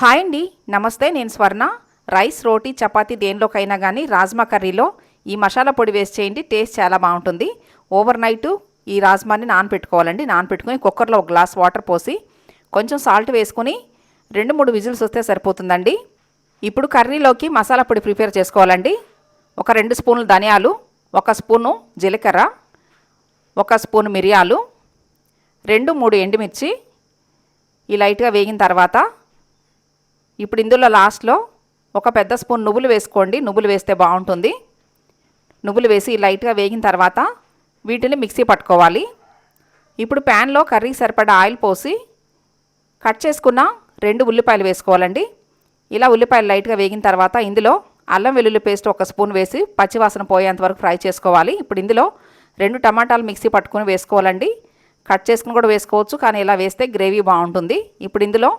Hi అండి నమస్తే నేను స్వర్ణ. రైస్ రోటీ చపాతీ దేనిలోకైనా కానీ రాజ్మా కర్రీలో ఈ మసాలా పొడి వేసి చేయండి టేస్ట్ చాలా బాగుంటుంది. ఓవర్ నైట్ ఈ రాజ్మాని నానపెట్టుకోవాలండి. నానపెట్టుకుని కుక్కర్లో ఒక గ్లాస్ వాటర్ పోసి కొంచెం సాల్ట్ వేసుకొని రెండు మూడు విజిల్స్ వస్తే సరిపోతుందండి. ఇప్పుడు కర్రీలోకి మసాలా పొడి ప్రిపేర్ చేసుకోవాలండి. ఒక రెండు స్పూన్లు ధనియాలు ఒక స్పూను జీలకర్ర ఒక స్పూన్ మిరియాలు రెండు మూడు ఎండుమిర్చి. ఈ లైట్గా వేగిన తర్వాత ఇప్పుడు ఇందులో లాస్ట్లో ఒక పెద్ద స్పూన్ నువ్వులు వేసుకోండి. నువ్వులు వేస్తే బాగుంటుంది. నువ్వులు వేసి లైట్గా వేగిన తర్వాత వీటిని మిక్సీ పట్టుకోవాలి. ఇప్పుడు ప్యాన్లో కర్రీ సరిపడా ఆయిల్ పోసి కట్ చేసుకున్న రెండు ఉల్లిపాయలు వేసుకోవాలండి. ఇలా ఉల్లిపాయలు లైట్గా వేగిన తర్వాత ఇందులో అల్లం వెల్లుల్లి పేస్ట్ ఒక స్పూన్ వేసి పచ్చివాసన పోయేంత వరకు ఫ్రై చేసుకోవాలి. ఇప్పుడు ఇందులో రెండు టమాటాలు మిక్సీ పట్టుకొని వేసుకోవాలండి. కట్ చేసుకుని కూడా వేసుకోవచ్చు కానీ ఇలా వేస్తే గ్రేవీ బాగుంటుంది. ఇప్పుడు ఇందులో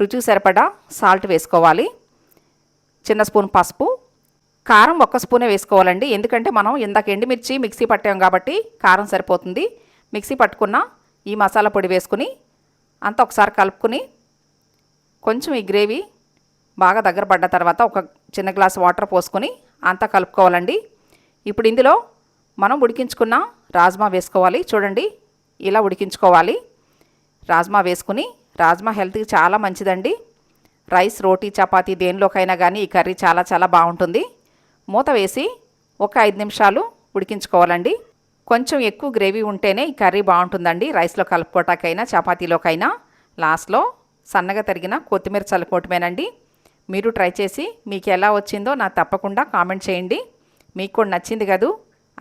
రుచికి సరిపడా సాల్ట్ వేసుకోవాలి. చిన్న స్పూన్ పసుపు. కారం ఒక్క స్పూనే వేసుకోవాలండి. ఎందుకంటే మనం ఇందాక ఎండుమిర్చి మిక్సీ పట్టాం కాబట్టి కారం సరిపోతుంది. మిక్సీ పట్టుకున్న ఈ మసాలా పొడి వేసుకుని అంతా ఒకసారి కలుపుకుని కొంచెం ఈ గ్రేవీ బాగా దగ్గర పడ్డ తర్వాత ఒక చిన్న గ్లాస్ వాటర్ పోసుకొని అంతా కలుపుకోవాలండి. ఇప్పుడు ఇందులో మనం ఉడికించుకున్న రాజ్మా వేసుకోవాలి. చూడండి ఇలా ఉడికించుకోవాలి. రాజ్మా వేసుకుని రాజ్మా హెల్త్కి చాలా మంచిదండి. రైస్ రోటీ చపాతీ దేనిలోకైనా కానీ ఈ కర్రీ చాలా చాలా బాగుంటుంది. మూత వేసి ఒక ఐదు నిమిషాలు ఉడికించుకోవాలండి. కొంచెం ఎక్కువ గ్రేవీ ఉంటేనే ఈ కర్రీ బాగుంటుందండి. రైస్లో కలుపుకోటాకైనా చపాతీలోకైనా. లాస్ట్లో సన్నగా తరిగిన కొత్తిమీర చల్లుకోవటమేనండి. మీరు ట్రై చేసి మీకు ఎలా వచ్చిందో నాకు తప్పకుండా కామెంట్ చేయండి. మీకు కూడా నచ్చింది కదూ?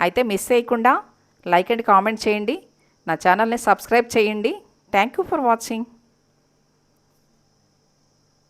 అయితే మిస్ చేయకుండా లైక్ అండ్ కామెంట్ చేయండి. నా ఛానల్ని సబ్స్క్రైబ్ చేయండి. Thank you for watching.